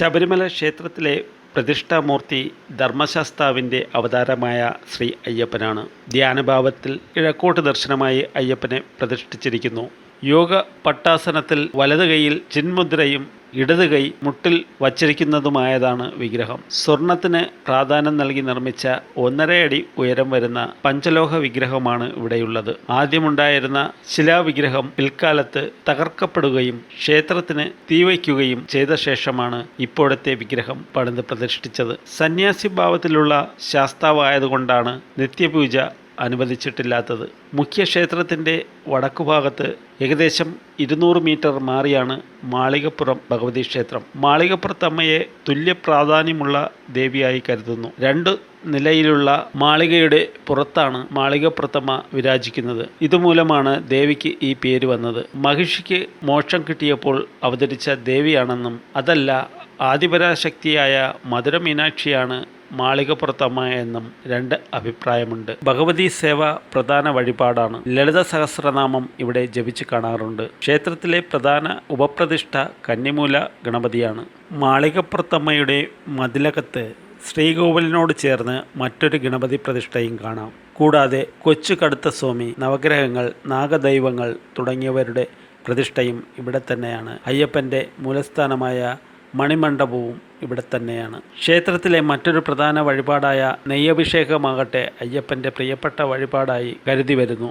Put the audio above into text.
ശബരിമല ക്ഷേത്രത്തിലെ പ്രതിഷ്ഠാമൂർത്തി ധർമ്മശാസ്താവിന്റെ അവതാരമായ ശ്രീ അയ്യപ്പനാണ്. ധ്യാനഭാവത്തിൽ കിഴക്കോട്ട് ദർശനമായി അയ്യപ്പനെ പ്രതിഷ്ഠിച്ചിരിക്കുന്നു. യോഗ പട്ടാസനത്തിൽ വലത് കൈയിൽ ചിന്മുദ്രയും ഇടത് കൈ മുട്ടിൽ വച്ചിരിക്കുന്നതുമായതാണ് വിഗ്രഹം. സ്വർണത്തിന് പ്രാധാന്യം നൽകി നിർമ്മിച്ച ഒന്നരയടി ഉയരം വരുന്ന പഞ്ചലോഹ വിഗ്രഹമാണ് ഇവിടെയുള്ളത്. ആദ്യമുണ്ടായിരുന്ന ശിലാവിഗ്രഹം പിൽക്കാലത്ത് തകർക്കപ്പെടുകയും ക്ഷേത്രത്തിന് തീവയ്ക്കുകയും ചെയ്ത ശേഷമാണ് ഇപ്പോഴത്തെ വിഗ്രഹം പണിത് പ്രതിഷ്ഠിച്ചത്. സന്യാസി ഭാവത്തിലുള്ള ശാസ്താവായതുകൊണ്ടാണ് നിത്യപൂജ അനുവദിച്ചിട്ടില്ലാത്തത്. മുഖ്യ ക്ഷേത്രത്തിന്റെ വടക്കുഭാഗത്ത് ഏകദേശം ഇരുന്നൂറ് മീറ്റർ മാറിയാണ് മാളികപ്പുറം ഭഗവതി ക്ഷേത്രം. മാളികപ്പുറത്തമ്മയെ തുല്യ പ്രാധാന്യമുള്ള ദേവിയായി കരുതുന്നു. രണ്ട് നിലയിലുള്ള മാളികയുടെ പുറത്താണ് മാളികപ്പുറത്തമ്മ വിരാജിക്കുന്നത്. ഇതുമൂലമാണ് ദേവിക്ക് ഈ പേര് വന്നത്. മഹിഷിക്ക് മോക്ഷം കിട്ടിയപ്പോൾ അവതരിച്ച ദേവിയാണെന്നും അതല്ല ആദിപരാശക്തിയായ മധുര മീനാക്ഷിയാണ് മാളികപ്പുറത്തമ്മ എന്നും രണ്ട് അഭിപ്രായമുണ്ട്. ഭഗവതി സേവ പ്രധാന വഴിപാടാണ്. ലളിത സഹസ്രനാമം ഇവിടെ ജപിച്ചു കാണാറുണ്ട്. ക്ഷേത്രത്തിലെ പ്രധാന ഉപപ്രതിഷ്ഠ കന്നിമൂല ഗണപതിയാണ്. മാളികപ്പുറത്തമ്മയുടെ മതിലകത്ത് ശ്രീകോവിലിനോട് ചേർന്ന് മറ്റൊരു ഗണപതി പ്രതിഷ്ഠയും കാണാം. കൂടാതെ കൊച്ചു കടുത്ത സ്വാമി നവഗ്രഹങ്ങൾ നാഗദൈവങ്ങൾ തുടങ്ങിയവരുടെ പ്രതിഷ്ഠയും ഇവിടെ തന്നെയാണ്. അയ്യപ്പന്റെ മൂലസ്ഥാനമായ മണിമണ്ഡപവും ഇവിടെ തന്നെയാണ്. ക്ഷേത്രത്തിലെ മറ്റൊരു പ്രധാന വഴിപാടായ നെയ്യഭിഷേകമാകട്ടെ അയ്യപ്പന്റെ പ്രിയപ്പെട്ട വഴിപാടായി കരുതി വരുന്നു.